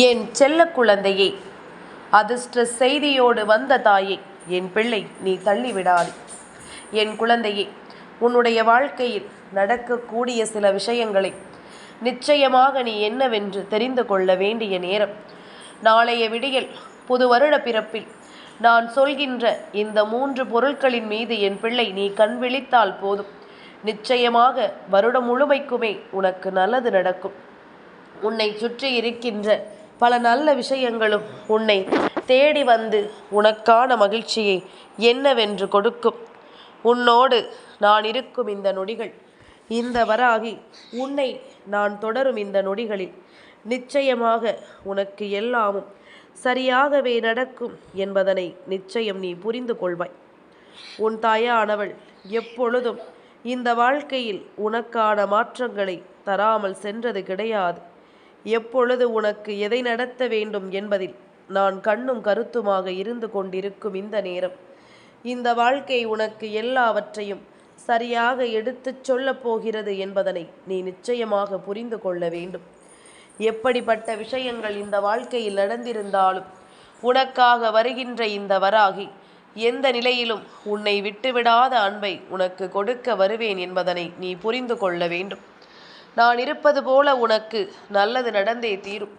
என் செல்ல குழந்தையே அதிர்ஷ்ட செய்தியோடு வந்த தாயே என் பிள்ளை நீ தள்ளிவிடாது. என் குழந்தையே உன்னுடைய வாழ்க்கையில் நடக்கக்கூடிய சில விஷயங்களை நிச்சயமாக நீ என்னவென்று தெரிந்து கொள்ள வேண்டிய நேரம். நாளைய விடியல் புது வருட பிறப்பில் நான் சொல்கின்ற இந்த மூன்று பொருட்களின் மீது என் பிள்ளை நீ கண் விழித்தால் போதும். நிச்சயமாக வருடம் முழுமைக்குமே உனக்கு நல்லது நடக்கும். உன்னை சுற்றி இருக்கின்ற பல நல்ல விஷயங்களும் உன்னை தேடி வந்து உனக்கான மகிழ்ச்சியை என்னவென்று கொடுக்கும். உன்னோடு நான் இருக்கும் இந்த நொடிகள். இந்த வராகி உன்னை நான் தொடரும் இந்த நொடிகளில். நிச்சயமாக உனக்கு எல்லாமும் சரியாகவே நடக்கும் என்பதனை நிச்சயம் நீ புரிந்து கொள்வாய். உன் தாயானவள் எப்பொழுதும் இந்த வாழ்க்கையில் உனக்கான மாற்றங்களை தராமல் சென்றது கிடையாது. எப்பொழுது உனக்கு எதை நடத்த வேண்டும் என்பதில் நான் கண்ணும் கருத்துமாக இருந்து கொண்டிருக்கும் இந்த நேரம். இந்த வாழ்க்கை உனக்கு எல்லாவற்றையும் சரியாக எடுத்துச் சொல்லப் போகிறது என்பதனை நீ நிச்சயமாக புரிந்து கொள்ள வேண்டும். எப்படிப்பட்ட விஷயங்கள் இந்த வாழ்க்கையில் நடந்திருந்தாலும் உனக்காக வருகின்ற இந்த வராகி எந்த நிலையிலும் உன்னை விட்டுவிடாத அன்பை உனக்கு கொடுக்க வருவேன் என்பதனை நீ புரிந்து கொள்ள வேண்டும். நான் இருப்பது போல உனக்கு நல்லது நடந்தே தீரும்.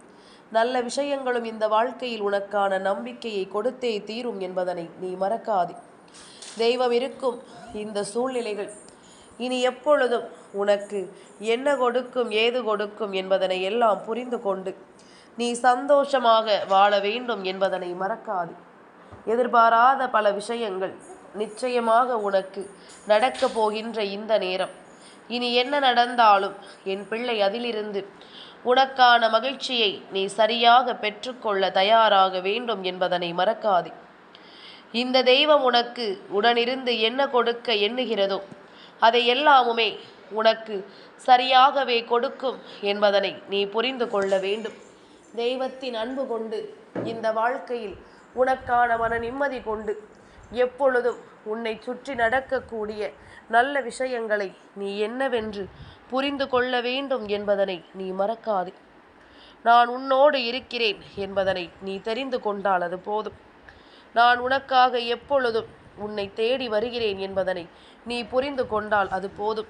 நல்ல விஷயங்களும் இந்த வாழ்க்கையில் உனக்கான நம்பிக்கையை கொடுத்தே தீரும் என்பதனை நீ மறக்காதே. தெய்வம் இருக்கும் இந்த சூழ்நிலைகள். இனி எப்பொழுதும் உனக்கு என்ன கொடுக்கும் ஏது கொடுக்கும் என்பதனை எல்லாம் புரிந்து கொண்டு நீ சந்தோஷமாக வாழ வேண்டும் என்பதனை மறக்காது. எதிர்பாராத பல விஷயங்கள் நிச்சயமாக உனக்கு நடக்கப் போகின்ற இந்த நேரம். இனி என்ன நடந்தாலும் என் பிள்ளை அதிலிருந்து உனக்கான மகிழ்ச்சியை நீ சரியாக பெற்றுக்கொள்ள தயாராக வேண்டும் என்பதனை மறக்காதே. இந்த தெய்வம் உனக்கு உடனிருந்து என்ன கொடுக்க எண்ணுகிறதோ அதை எல்லாமுமே உனக்கு சரியாகவே கொடுக்கும் என்பதனை நீ புரிந்து கொள்ள வேண்டும். தெய்வத்தின் அன்பு கொண்டு இந்த வாழ்க்கையில் உனக்கான மன நிம்மதி கொண்டு எப்பொழுதும் உன்னை சுற்றி நடக்கக்கூடிய நல்ல விஷயங்களை நீ என்னவென்று புரிந்து கொள்ள வேண்டும் என்பதனை நீ மறக்காதே. நான் உன்னோடு இருக்கிறேன் என்பதனை நீ தெரிந்து கொண்டால் அது போதும். நான் உனக்காக எப்பொழுதும் உன்னை தேடி வருகிறேன் என்பதனை நீ புரிந்து கொண்டால் அது போதும்.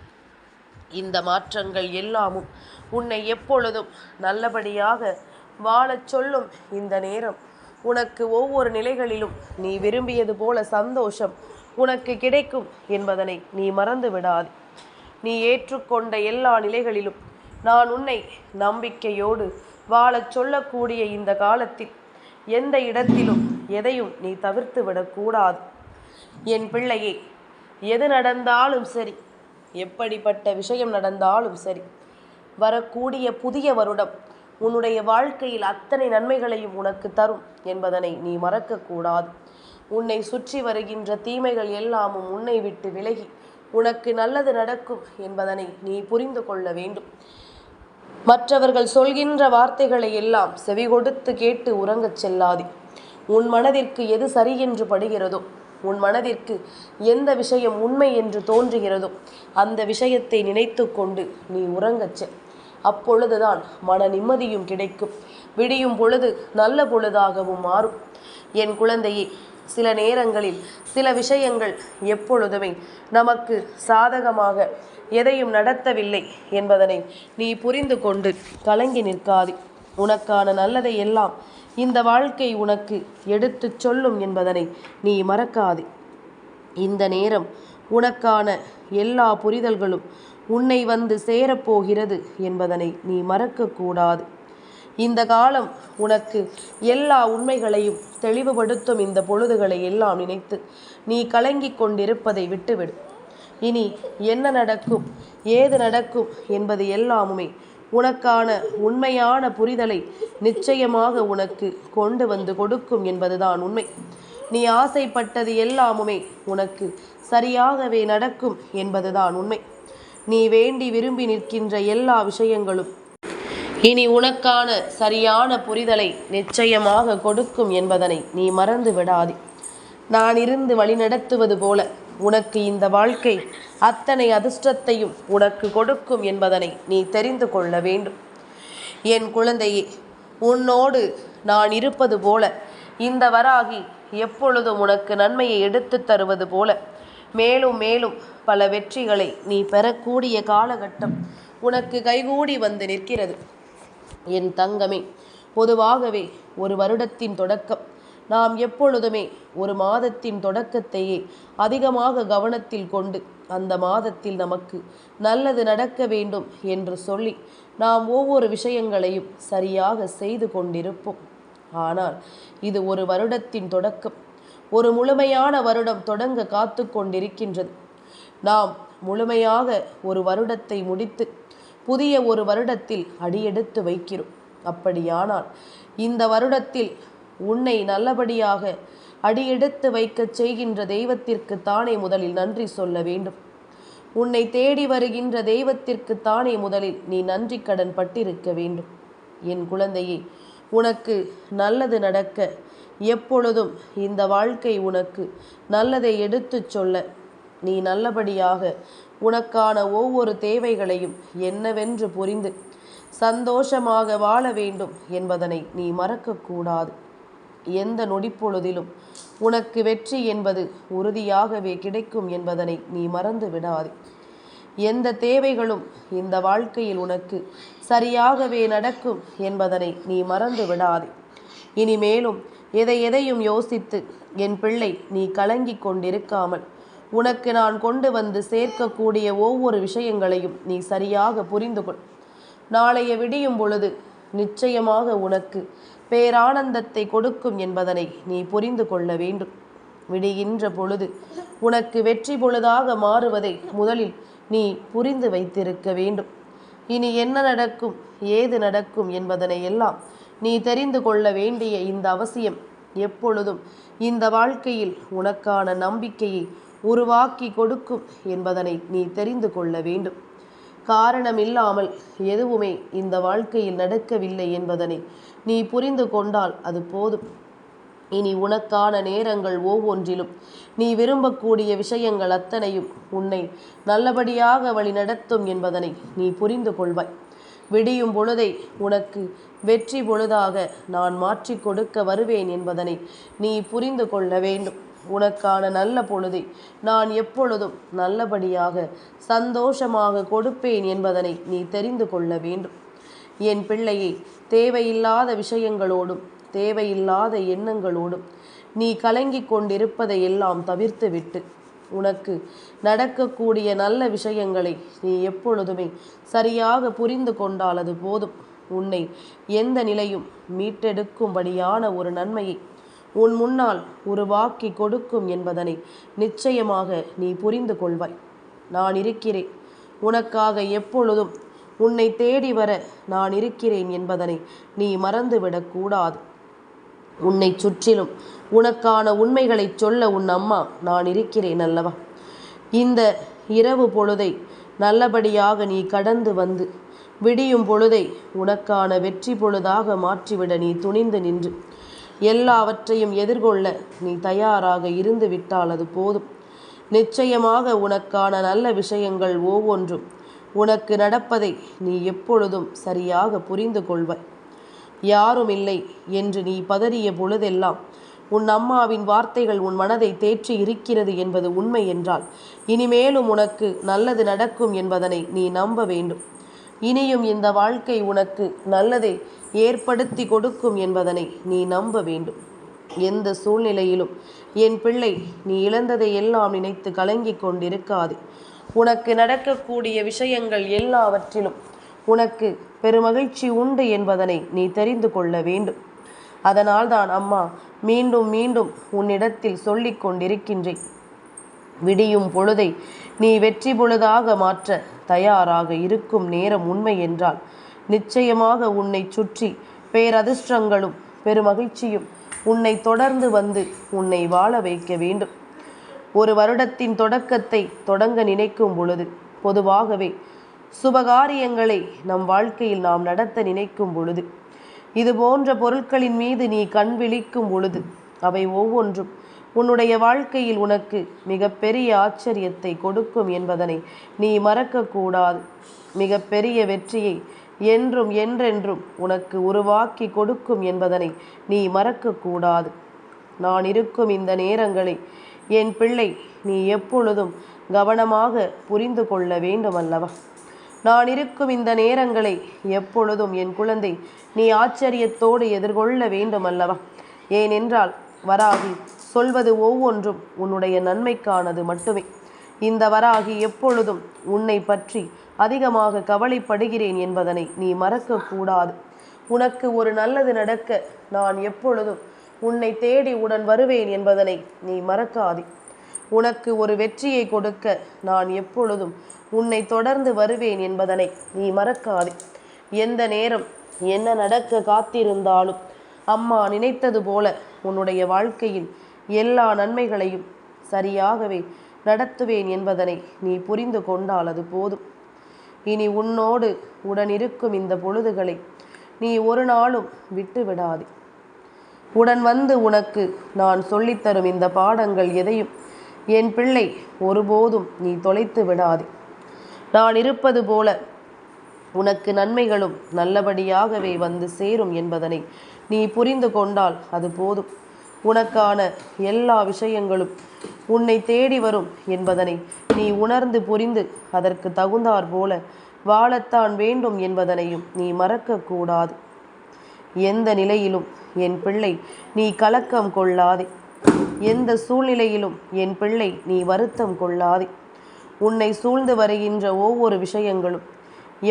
இந்த மாற்றங்கள் எல்லாமும் உன்னை எப்பொழுதும் நல்லபடியாக வாழச் சொல்லும் இந்த நேரம். உனக்கு ஒவ்வொரு நிலைகளிலும் நீ விரும்பியது போல சந்தோஷம் உனக்கு கிடைக்கும் என்பதனை நீ மறந்து விடாது நீ ஏற்றுக்கொண்ட எல்லா நிலைகளிலும் நான் உன்னை நம்பிக்கையோடு வாழச் சொல்லக்கூடிய இந்த காலத்தில் எந்த இடத்திலும் எதையும் நீ தவிர்த்து விடக்கூடாது. என் பிள்ளையே எது நடந்தாலும் சரி எப்படிப்பட்ட விஷயம் நடந்தாலும் சரி வரக்கூடிய புதிய வருடம் உன்னுடைய வாழ்க்கையில் அத்தனை நன்மைகளையும் உனக்கு தரும் என்பதனை நீ மறக்கக்கூடாது. உன்னை சுற்றி வருகின்ற தீமைகள் எல்லாமும் உன்னை விட்டு விலகி உனக்கு நல்லது நடக்கும் என்பதனை நீ புரிந்து கொள்ள வேண்டும். மற்றவர்கள் சொல்கின்ற வார்த்தைகளை எல்லாம் செவி கொடுத்து கேட்டு உறங்கச் செல்லாதே. உன் மனதிற்கு எது சரி என்று படுகிறதோ உன் மனதிற்கு எந்த விஷயம் உண்மை என்று தோன்றுகிறதோ அந்த விஷயத்தை நினைத்து கொண்டு நீ உறங்கச் செல். அப்பொழுதுதான் மன நிம்மதியும் கிடைக்கும். விடியும் பொழுது நல்ல பொழுதாகவும் மாறும். என் குழந்தையே சில நேரங்களில் சில விஷயங்கள் எப்பொழுதுமே நமக்கு சாதகமாக எதையும் நடத்தவில்லை என்பதனை நீ புரிந்து கொண்டு கலங்கி நிற்காதே. உனக்கான நல்லதை எல்லாம் இந்த வாழ்க்கை உனக்கு எடுத்துச் சொல்லும் என்பதனை நீ மறக்காதே. இந்த நேரம் உனக்கான எல்லா புரிதல்களும் உன்னை வந்து சேரப்போகிறது என்பதனை நீ மறக்கக்கூடாது இந்த காலம் உனக்கு எல்லா உண்மைகளையும் தெளிவுபடுத்தும் இந்த பொழுதுகளை எல்லாம் நினைத்து நீ கலங்கிக் கொண்டிருப்பதை விட்டுவிடு. இனி என்ன நடக்கும் ஏது நடக்கும் என்பது எல்லாமுமே உனக்கான உண்மையான புரிதலை நிச்சயமாக உனக்கு கொண்டு வந்து கொடுக்கும் என்பதுதான் உண்மை. நீ ஆசைப்பட்டது எல்லாமுமே உனக்கு சரியாகவே நடக்கும் என்பதுதான் உண்மை. நீ வேண்டி விரும்பி நிற்கின்ற எல்லா விஷயங்களும் இனி உனக்கான சரியான புரிதலை நிச்சயமாக கொடுக்கும் என்பதனை நீ மறந்து விடாதே. நான் இருந்து வழிநடத்துவது போல உனக்கு இந்த வாழ்க்கை அத்தனை அதிர்ஷ்டத்தையும் உனக்கு கொடுக்கும் என்பதனை நீ தெரிந்து கொள்ள வேண்டும். என் குழந்தையே உன்னோடு நான் இருப்பது போல இந்த வராகி எப்பொழுதும் உனக்கு நன்மையை எடுத்துத் தருவது போல மேலும் மேலும் பல வெற்றிகளை நீ பெறக்கூடிய காலகட்டம் உனக்கு கைகூடி வந்து நிற்கிறது. என் தங்கமே பொதுவாகவே ஒரு வருடத்தின் தொடக்கம். நாம் எப்பொழுதுமே ஒரு மாதத்தின் தொடக்கத்தையே அதிகமாக கவனத்தில் கொண்டு அந்த மாதத்தில் நமக்கு நல்லது நடக்க வேண்டும் என்று சொல்லி நாம் ஒவ்வொரு விஷயங்களையும் சரியாக செய்து கொண்டிருப்போம். ஆனால் இது ஒரு வருடத்தின் தொடக்கம். ஒரு முழுமையான வருடம் தொடங்க காத்து கொண்டிருக்கின்றது. நாம் முழுமையாக ஒரு வருடத்தை முடித்து புதிய ஒரு வருடத்தில் அடியெடுத்து வைக்கிறோம். அப்படியானால் இந்த வருடத்தில் உன்னை நல்லபடியாக அடியெடுத்து வைக்கச் செய்கின்ற தெய்வத்திற்கு தானே முதலில் நன்றி சொல்ல வேண்டும். உன்னை தேடி வருகின்ற தெய்வத்திற்கு தானே முதலில் நீ நன்றி கடன் பட்டிருக்க வேண்டும். என் குழந்தையே உனக்கு நல்லது நடக்க எப்பொழுதும் இந்த வாழ்க்கை உனக்கு நல்லதை எடுத்துச் சொல்ல நீ நல்லபடியாக உனக்கான ஒவ்வொரு தேவைகளையும் என்னவென்று புரிந்து சந்தோஷமாக வாழ வேண்டும் என்பதனை நீ மறக்கக்கூடாது. எந்த நொடிப்பொழுதிலும் உனக்கு வெற்றி என்பது உறுதியாகவே கிடைக்கும் என்பதனை நீ மறந்து விடாதே. எந்த தேவைகளும் இந்த வாழ்க்கையில் உனக்கு சரியாகவே நடக்கும் என்பதனை நீ மறந்து விடாதே. இனிமேலும் எதை எதையும் யோசித்து என் பிள்ளை நீ கலங்கிக் கொண்டிருக்காமல் உனக்கு நான் கொண்டு வந்து சேர்க்கக்கூடிய ஒவ்வொரு விஷயங்களையும் நீ சரியாக புரிந்து கொள். நாளைய விடியும் பொழுது நிச்சயமாக உனக்கு பேரானந்தத்தை கொடுக்கும் என்பதனை நீ புரிந்து கொள்ள வேண்டும். விடுகின்ற பொழுது உனக்கு வெற்றி பொழுதாக மாறுவதை முதலில் நீ புரிந்து வைத்திருக்க வேண்டும். இனி என்ன நடக்கும் ஏது நடக்கும் என்பதனை எல்லாம் நீ தெரிந்து கொள்ள வேண்டிய இந்த அவசியம் எப்பொழுதும் இந்த வாழ்க்கையில் உனக்கான நம்பிக்கையை உருவாக்கி கொடுக்கும் என்பதனை நீ தெரிந்து கொள்ள வேண்டும். காரணம் இல்லாமல் எதுவுமே இந்த வாழ்க்கையில் நடக்கவில்லை என்பதனை நீ புரிந்து கொண்டால் அது போதும். இனி உனக்கான நேரங்கள் ஒவ்வொன்றிலும் நீ விரும்பக்கூடிய விஷயங்கள் அத்தனையும் உன்னை நல்லபடியாக வழிநடத்தும் என்பதனை நீ புரிந்து கொள்வாய். விடியும் பொழுதை உனக்கு வெற்றி பொழுதாக நான் மாற்றி கொடுக்க வருவேன் என்பதனை நீ புரிந்து கொள்ள வேண்டும். உனக்கான நல்ல பொழுதை நான் எப்பொழுதும் நல்லபடியாக சந்தோஷமாக கொடுப்பேன் என்பதனை நீ தெரிந்து கொள்ள வேண்டும். என் பிள்ளையை தேவையில்லாத விஷயங்களோடும் தேவையில்லாத எண்ணங்களோடும் நீ கலங்கி கொண்டிருப்பதை எல்லாம் தவிர்த்துவிட்டு உனக்கு நடக்கக்கூடிய நல்ல விஷயங்களை நீ எப்பொழுதுமே சரியாக புரிந்து கொண்டால் அது போதும். உன்னை எந்த நிலையும் மீட்டெடுக்கும்படியான ஒரு நன்மையை உன் முன்னால் உருவாக்கி கொடுக்கும் என்பதனை நிச்சயமாக நீ புரிந்து கொள்வாய். நான் இருக்கிறேன். உனக்காக எப்பொழுதும் உன்னை தேடி வர நான் இருக்கிறேன் என்பதனை நீ மறந்துவிடக்கூடாது உன்னை சுற்றிலும் உனக்கான உண்மைகளை சொல்ல உன் அம்மா நான் இருக்கிறேன் அல்லவா? இந்த இரவு பொழுதை நல்லபடியாக நீ கடந்து வந்து விடியும் பொழுதை உனக்கான வெற்றி பொழுதாக மாற்றிவிட நீ துணிந்து நின்று எல்லாவற்றையும் எதிர்கொள்ள நீ தயாராக இருந்து விட்டால் அது போதும். நிச்சயமாக உனக்கான நல்ல விஷயங்கள் ஒவ்வொன்றும் உனக்கு நடப்பதை நீ எப்பொழுதும் சரியாக புரிந்து கொள்வாய். யாரும் இல்லை என்று நீ பதறிய பொழுதெல்லாம் உன் அம்மாவின் வார்த்தைகள் உன் மனதை தேற்றி இருக்கிறது என்பது உண்மை என்றால் இனிமேலும் உனக்கு நல்லது நடக்கும் என்பதனை நீ நம்ப வேண்டும். இனியும் இந்த வாழ்க்கை உனக்கு நல்லதை ஏற்படுத்தி கொடுக்கும் என்பதனை நீ நம்ப வேண்டும். எந்த சூழ்நிலையிலும் என் பிள்ளை நீ இழந்ததை எல்லாம் நினைத்து கலங்கிக் கொண்டிருக்காது. உனக்கு நடக்கக்கூடிய விஷயங்கள் எல்லாவற்றிலும் உனக்கு பெருமகிழ்ச்சி உண்டு என்பதனை நீ தெரிந்து கொள்ள வேண்டும். அதனால்தான் அம்மா மீண்டும் மீண்டும் உன்னிடத்தில் சொல்லிக் கொண்டிருக்கின்றேன். விடியும் பொழுதை நீ வெற்றி பொழுதாக மாற்ற தயாராக இருக்கும் நேரம் உண்மை என்றால் நிச்சயமாக உன்னை சுற்றி பேரதிர்ஷ்டங்களும் பெருமகிழ்ச்சியும் உன்னை தொடர்ந்து வந்து உன்னை வாழ வைக்க வேண்டும். ஒரு வருடத்தின் தொடக்கத்தை தொடங்க நினைக்கும் பொழுது பொதுவாகவே சுபகாரியங்களை நம் வாழ்க்கையில் நாம் நடத்த நினைக்கும் பொழுது இது போன்ற பொருட்களின் மீது நீ கண் விழிக்கும் பொழுது அவை ஒவ்வொன்றும் உன்னுடைய வாழ்க்கையில் உனக்கு மிகப்பெரிய ஆச்சரியத்தை கொடுக்கும் என்பதனை நீ மறக்கக்கூடாது. மிகப்பெரிய வெற்றியை என்றும் என்றென்றும் உனக்கு உருவாக்கி கொடுக்கும் என்பதனை நீ மறக்கக்கூடாது. நான் இருக்கும் இந்த நேரங்களை என் பிள்ளை நீ எப்பொழுதும் கவனமாக புரிந்து கொள்ள வேண்டும் அல்லவா நான் இருக்கும் இந்த நேரங்களை எப்பொழுதும் என் குழந்தை நீ ஆச்சரியத்தோடு எதிர்கொள்ள வேண்டும் அல்லவா ஏனென்றால் வராகி சொல்வது ஒவ்வொன்றும் உன்னுடைய நன்மைக்கானது மட்டுமே. இந்த வராகி எப்பொழுதும் உன்னை பற்றி அதிகமாக கவலைப்படுகிறேன் என்பதனை நீ மறக்கக்கூடாது. உனக்கு ஒரு நல்லது நடக்க நான் எப்பொழுதும் உன்னை தேடி உடன் வருவேன் என்பதனை நீ மறக்காதே. உனக்கு ஒரு வெற்றியை கொடுக்க நான் எப்பொழுதும் உன்னை தொடர்ந்து வருவேன் என்பதனை நீ மறக்காதே. எந்த நேரம் என்ன நடக்க காத்திருந்தாலும் அம்மா நினைத்தது போல உன்னுடைய வாழ்க்கையில் எல்லா நன்மைகளையும் சரியாகவே நடத்துவேன் என்பதனை நீ புரிந்து கொண்டால் அது போதும். இனி உன்னோடு உடனிருக்கும் இந்த பொழுதுகளை நீ ஒரு நாளும் விட்டு விடாதே உடன் வந்து உனக்கு நான் சொல்லித்தரும் இந்த பாடங்கள் எதையும் என் பிள்ளை ஒருபோதும் நீ தொலைத்து விடாதே. நான் இருப்பது போல உனக்கு நன்மைகளும் நல்லபடியாகவே வந்து சேரும் என்பதனை நீ புரிந்து கொண்டால் அது போதும். உனக்கான எல்லா விஷயங்களும் உன்னை தேடி வரும் என்பதனை நீ உணர்ந்து புரிந்து அதற்கு தகுந்தாற் போல வாழத்தான் வேண்டும் என்பதனையும் நீ மறக்கக்கூடாது. எந்த நிலையிலும் என் பிள்ளை நீ கலக்கம் கொள்ளாதே. எந்த சூழ்நிலையிலும் என் பிள்ளை நீ வருத்தம் கொள்ளாதே. உன்னை சூழ்ந்து வருகின்ற ஒவ்வொரு விஷயங்களும்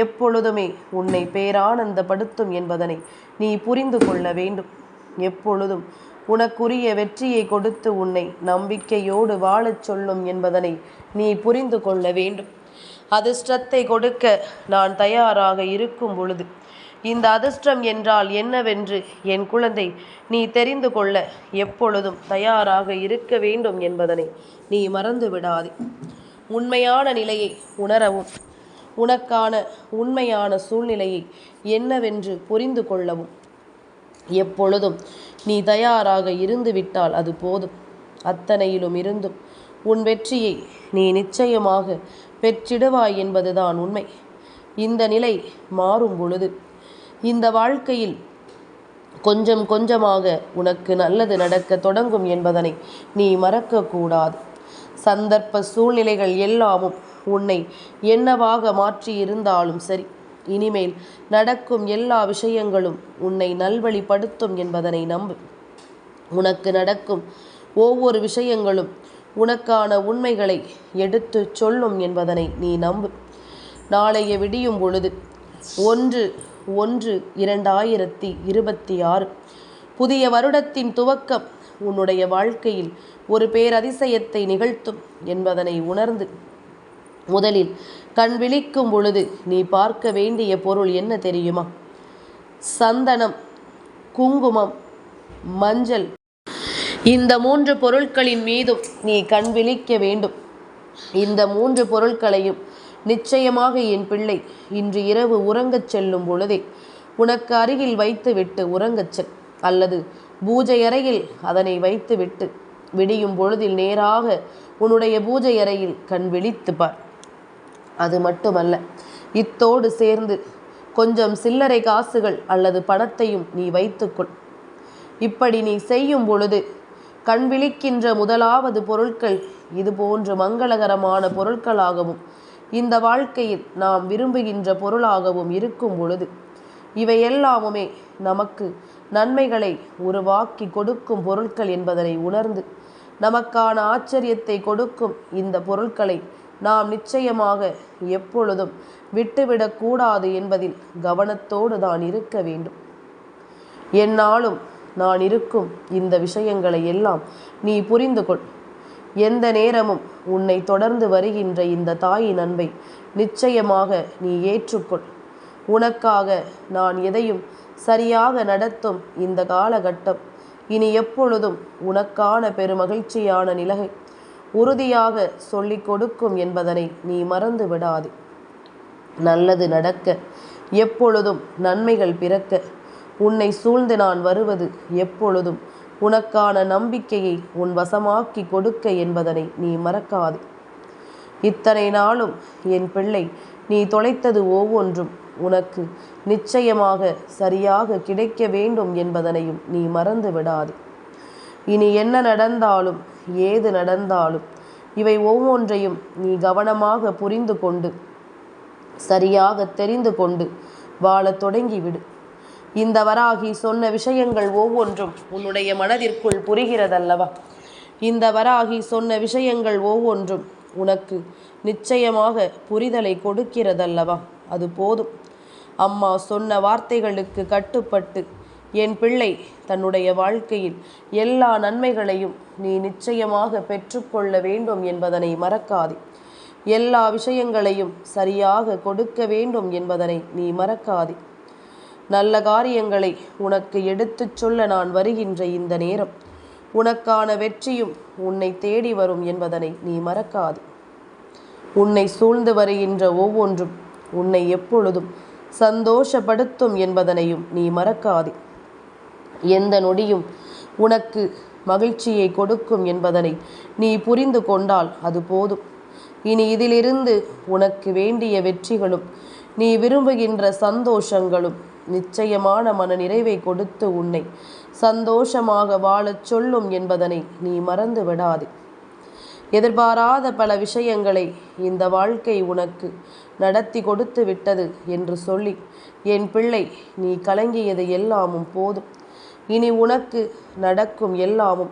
எப்பொழுதுமே உன்னை பேரானந்தப்படுத்தும் என்பதனை நீ புரிந்து கொள்ள வேண்டும். எப்பொழுதும் உனக்குரிய வெற்றியை கொடுத்து உன்னை நம்பிக்கையோடு வாழச் சொல்லும் என்பதனை நீ புரிந்து கொள்ள வேண்டும். அதிர்ஷ்டத்தை கொடுக்க நான் தயாராக இருக்கும் பொழுது இந்த அதிர்ஷ்டம் என்றால் என்னவென்று என் குழந்தை நீ தெரிந்து கொள்ள எப்பொழுதும் தயாராக இருக்க வேண்டும் என்பதனை நீ மறந்து விடாதே. உண்மையான நிலையை உணரவும். உனக்கான உண்மையான சூழ்நிலையை என்னவென்று புரிந்து கொள்ளவும். எப்பொழுதும் நீ தயாராக இருந்துவிட்டால் அது போதும். அத்தனையிலும் இருந்தும் உன் வெற்றியை நீ நிச்சயமாக பெற்றிடுவாய் என்பதுதான் உண்மை. இந்த நிலை மாறும் பொழுது இந்த வாழ்க்கையில் கொஞ்சம் கொஞ்சமாக உனக்கு நல்லது நடக்க தொடங்கும் என்பதனை நீ மறக்கக்கூடாது. சந்தர்ப்ப சூழ்நிலைகள் எல்லாமும் உன்னை என்னவாக மாற்றி இருந்தாலும் சரி. இனிமேல் நடக்கும் எல்லா விஷயங்களும் உன்னை நல்வழிப்படுத்தும் என்பதனை நம்பு. உனக்கு நடக்கும் ஒவ்வொரு விஷயங்களும் உனக்கான உண்மைகளை எடுத்து சொல்லும் என்பதனை நீ நம்பு. நாளைய விடியும் பொழுது ஒன்று ஒன்று இரண்டாயிரத்தி இருபத்தி ஆறு. புதிய வருடத்தின் துவக்கம் உன்னுடைய வாழ்க்கையில் ஒரு பேரதிசயத்தை நிகழ்த்தும் என்பதனை உணர்ந்து முதலில் கண் விழிக்கும் பொழுது நீ பார்க்க வேண்டிய பொருள் என்ன தெரியுமா? சந்தனம் குங்குமம் மஞ்சள். இந்த மூன்று பொருட்களின் மீதும் நீ கண் விழிக்க வேண்டும். இந்த மூன்று பொருட்களையும் நிச்சயமாக என் பிள்ளை இன்று இரவு உறங்கச் செல்லும் பொழுதே உனக்கு அருகில் வைத்துவிட்டு உறங்கச் செல். அல்லது பூஜை அறையில் அதனை வைத்துவிட்டு விடியும் பொழுதில் நேராக உன்னுடைய பூஜை அறையில் கண் விழித்து பார். அது மட்டுமல்ல இத்தோடு சேர்ந்து கொஞ்சம் சில்லறை காசுகள் அல்லது பணத்தையும் நீ வைத்துக்கொள். இப்படி நீ செய்யும் பொழுது கண் விழிக்கின்ற முதலாவது பொருட்கள் இது போன்ற மங்களகரமான பொருட்களாகவும் இந்த வாழ்க்கையில் நாம் விரும்புகின்ற பொருளாகவும் இருக்கும் பொழுது இவை எல்லாமுமே நமக்கு நன்மைகளை உருவாக்கி கொடுக்கும் பொருட்கள் என்பதனை உணர்ந்து நமக்கான ஆச்சரியத்தை கொடுக்கும் இந்த பொருட்களை நாம் நிச்சயமாக எப்பொழுதும் விட்டுவிடக்கூடாது என்பதில் கவனத்தோடு தான் இருக்க வேண்டும். என்னாலும் நான் இருக்கும் இந்த விஷயங்களை எல்லாம் நீ புரிந்து கொள். எந்த நேரமும் உன்னை தொடர்ந்து வருகின்ற இந்த தாயின் அன்பை நிச்சயமாக நீ ஏற்றுக்கொள். உனக்காக நான் எதையும் சரியாக நடத்தும் இந்த காலகட்டம் இனி எப்பொழுதும் உனக்கான பெருமகிழ்ச்சியான நிலகை உறுதியாக சொல்லிக் கொடுக்கும் என்பதனை நீ மறந்து விடாது. நல்லது நடக்க எப்பொழுதும் நன்மைகள் பிறக்க உன்னை சூழ்ந்து நான் வருவது எப்பொழுதும் உனக்கான நம்பிக்கையை உன் வசமாக்கி கொடுக்க என்பதனை நீ மறக்காது. இத்தனை நாளும் என் பிள்ளை நீ தொலைத்தது ஒவ்வொன்றும் உனக்கு நிச்சயமாக சரியாக கிடைக்க வேண்டும் என்பதனையும் நீ மறந்து விடாது. இனி என்ன நடந்தாலும் ஏது நடந்தாலும் இவை ஒவ்வொன்றையும் நீ கவனமாக புரிந்து கொண்டு சரியாக தெரிந்து கொண்டு வாழத் தொடங்கிவிடு. இந்த வராகி சொன்ன விஷயங்கள் ஒவ்வொன்றும் உன்னுடைய மனதிற்குள் புரிகிறதல்லவா? இந்த வராகி சொன்ன விஷயங்கள் ஒவ்வொன்றும் உனக்கு நிச்சயமாக புரிதலை கொடுக்கிறதல்லவா? அது போதும். அம்மா சொன்ன வார்த்தைகளுக்கு கட்டுப்பட்டு என் பிள்ளை தன்னுடைய வாழ்க்கையில் எல்லா நன்மைகளையும் நீ நிச்சயமாக பெற்றுக்கொள்ள வேண்டும் என்பதனை மறக்காதே. எல்லா விஷயங்களையும் சரியாக கொடுக்க வேண்டும் என்பதனை நீ மறக்காதே. நல்ல காரியங்களை உனக்கு எடுத்துச் சொல்ல நான் வருகின்ற இந்த நேரம். உனக்கான வெற்றியும் உன்னை தேடி வரும் என்பதனை நீ மறக்காது. உன்னை சூழ்ந்து வருகின்ற ஒவ்வொன்றும் உன்னை எப்பொழுதும் சந்தோஷப்படுத்தும் என்பதனையும் நீ மறக்காதே. எந்த நொடியும் உனக்கு மகிழ்ச்சியை கொடுக்கும் என்பதனை நீ புரிந்து கொண்டால் அது போதும். இனி இதிலிருந்து உனக்கு வேண்டிய வெற்றிகளும் நீ விரும்புகின்ற சந்தோஷங்களும் நிச்சயமான மன நிறைவை கொடுத்து உன்னை சந்தோஷமாக வாழச் சொல்லும் என்பதனை நீ மறந்து விடாதே. எதிர்பாராத பல விஷயங்களை இந்த வாழ்க்கை உனக்கு நடத்தி கொடுத்து விட்டது என்று சொல்லி என் பிள்ளை நீ கலங்கியது எல்லாமும் போதும். இனி உனக்கு நடக்கும் எல்லாமும்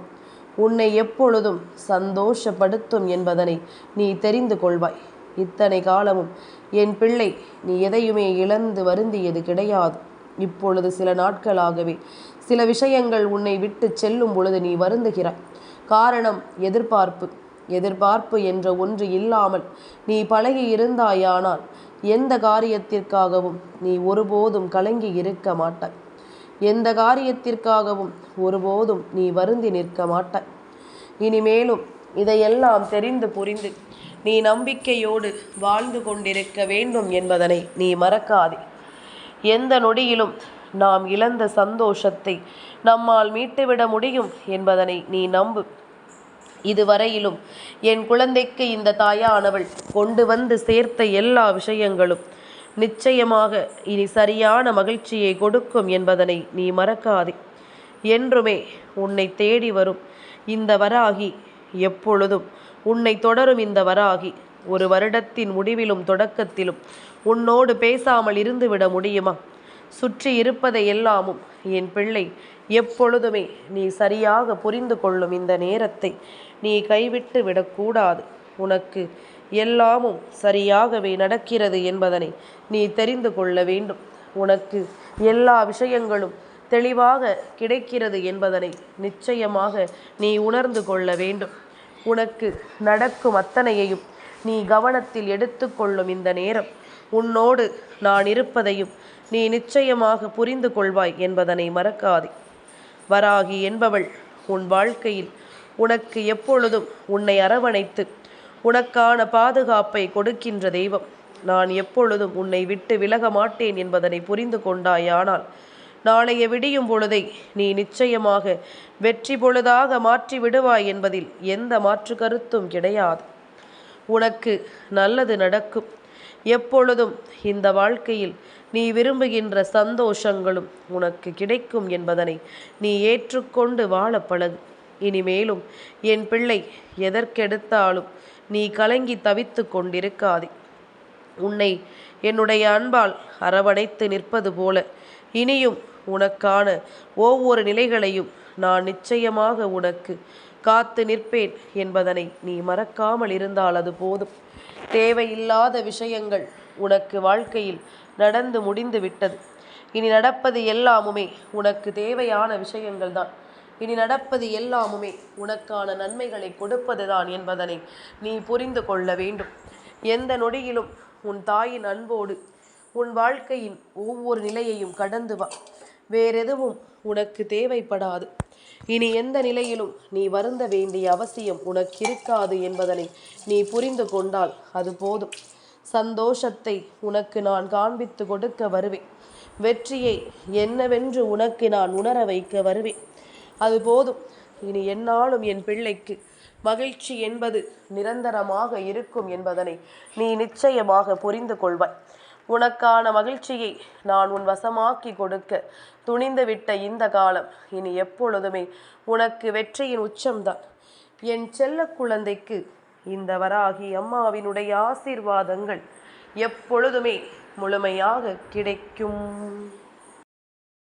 உன்னை எப்பொழுதும் சந்தோஷப்படுத்தும் என்பதனை நீ தெரிந்து கொள்வாய். இத்தனை காலமும் என் பிள்ளை நீ எதையுமே இழந்து வருந்தியது கிடையாது. இப்பொழுது சில நாட்களாகவே சில விஷயங்கள் உன்னை விட்டு செல்லும் பொழுது நீ வருந்துகிறாய். காரணம் எதிர்பார்ப்பு. எதிர்பார்ப்பு என்ற ஒன்று இல்லாமல் நீ பழகி இருந்தாயானால் எந்த காரியத்திற்காகவும் நீ ஒருபோதும் கலங்கி இருக்க மாட்டாய். எந்த காரியத்திற்காகவும் ஒருபோதும் நீ வருந்தி நிற்க மாட்டாய். இனிமேலும் இதையெல்லாம் தெரிந்து புரிந்து நீ நம்பிக்கையோடு வாழ்ந்து கொண்டிருக்க வேண்டும் என்பதனை நீ மறக்காதே. எந்த நொடியிலும் நாம் இழந்த சந்தோஷத்தை நம்மால் மீட்டுவிட முடியும் என்பதனை நீ நம்பு. இதுவரையிலும் என் குழந்தைக்கு இந்த தாயானவள் கொண்டு வந்து சேர்த்த எல்லா விஷயங்களும் நிச்சயமாக இனி சரியான மகிழ்ச்சியை கொடுக்கும் என்பதனை நீ மறக்காதே. என்றுமே உன்னை தேடி வரும் இந்த வராகி எப்பொழுதும் உன்னை தொடரும் இந்த வராகி. ஒரு வருடத்தின் முடிவிலும் தொடக்கத்திலும் உன்னோடு பேசாமல் இருந்துவிட முடியுமா? சுற்றி இருப்பதை எல்லாமும் என் பிள்ளை எப்பொழுதுமே நீ சரியாக புரிந்து கொள்ளும் இந்த நேரத்தை நீ கைவிட்டு விடக்கூடாது. உனக்கு எல்லாமும் சரியாகவே நடக்கிறது என்பதனை நீ தெரிந்து கொள்ள வேண்டும். உனக்கு எல்லா விஷயங்களும் தெளிவாக கிடைக்கிறது என்பதனை நிச்சயமாக நீ உணர்ந்து கொள்ள வேண்டும். உனக்கு நடக்கும் அத்தனையையும் நீ கவனத்தில் எடுத்துக்கொள்ளும் இந்த நேரம். உன்னோடு நான் இருப்பதையும் நீ நிச்சயமாக புரிந்து கொள்வாய் என்பதனை மறக்காதே. வராகி என்பவள் உன் வாழ்க்கையில் உனக்கு எப்பொழுதும் உன்னை அரவணைத்து உனக்கான பாதுகாப்பை கொடுக்கின்ற தெய்வம். நான் எப்பொழுதும் உன்னை விட்டு விலக மாட்டேன் என்பதனை புரிந்து கொண்டாயானால் நாளைய விடியும் பொழுதை நீ நிச்சயமாக வெற்றி பொழுதாக மாற்றி விடுவாய் என்பதில் எந்த மாற்று கருத்தும் கிடையாது. உனக்கு நல்லது நடக்கும். எப்பொழுதும் இந்த வாழ்க்கையில் நீ விரும்புகின்ற சந்தோஷங்களும் உனக்கு கிடைக்கும் என்பதனை நீ ஏற்றுக்கொண்டு வாழ பழகு இனிமேலும் என் பிள்ளை எதற்கெடுத்தாலும் நீ கலங்கி தவித்து கொண்டிருக்காதே. உன்னை என்னுடைய அன்பால் அரவணைத்து நிற்பது போல இனியும் உனக்கான ஒவ்வொரு நிலைகளையும் நான் நிச்சயமாக உனக்கு காத்து நிற்பேன் என்பதனை நீ மறக்காமல் இருந்தால் அது போதும். தேவையில்லாத விஷயங்கள் உனக்கு வாழ்க்கையில் நடந்து முடிந்து விட்டது. இனி நடப்பது எல்லாமுமே உனக்கு தேவையான விஷயங்கள் தான் இனி நடப்பது எல்லாமுமே உனக்கான நன்மைகளை கொடுப்பதுதான் என்பதனை நீ புரிந்து கொள்ள வேண்டும். எந்த நொடியிலும் உன் தாயின் அன்போடு உன் வாழ்க்கையின் ஒவ்வொரு நிலையையும் கடந்து வா. வேறெதுவும் உனக்கு தேவைப்படாது. இனி எந்த நிலையிலும் நீ வருந்த வேண்டிய அவசியம் உனக்கு இருக்காது என்பதனை நீ புரிந்து கொண்டால் அது போதும். சந்தோஷத்தை உனக்கு நான் காண்பித்து கொடுக்க வருவேன். வெற்றியை என்னவென்று உனக்கு நான் உணர வைக்க வருவேன். அது போதும். இனி என்னாலும் என் பிள்ளைக்கு மகிழ்ச்சி என்பது நிரந்தரமாக இருக்கும் என்பதனை நீ நிச்சயமாக புரிந்து கொள்வாய். உனக்கான மகிழ்ச்சியை நான் உன் வசமாக்கி கொடுக்க துணிந்துவிட்ட இந்த காலம் இனி எப்பொழுதுமே உனக்கு வெற்றியின் உச்சம்தான். என் செல்ல குழந்தைக்கு இந்த வராகி அம்மாவினுடைய ஆசீர்வாதங்கள் எப்பொழுதுமே முழுமையாக கிடைக்கும்.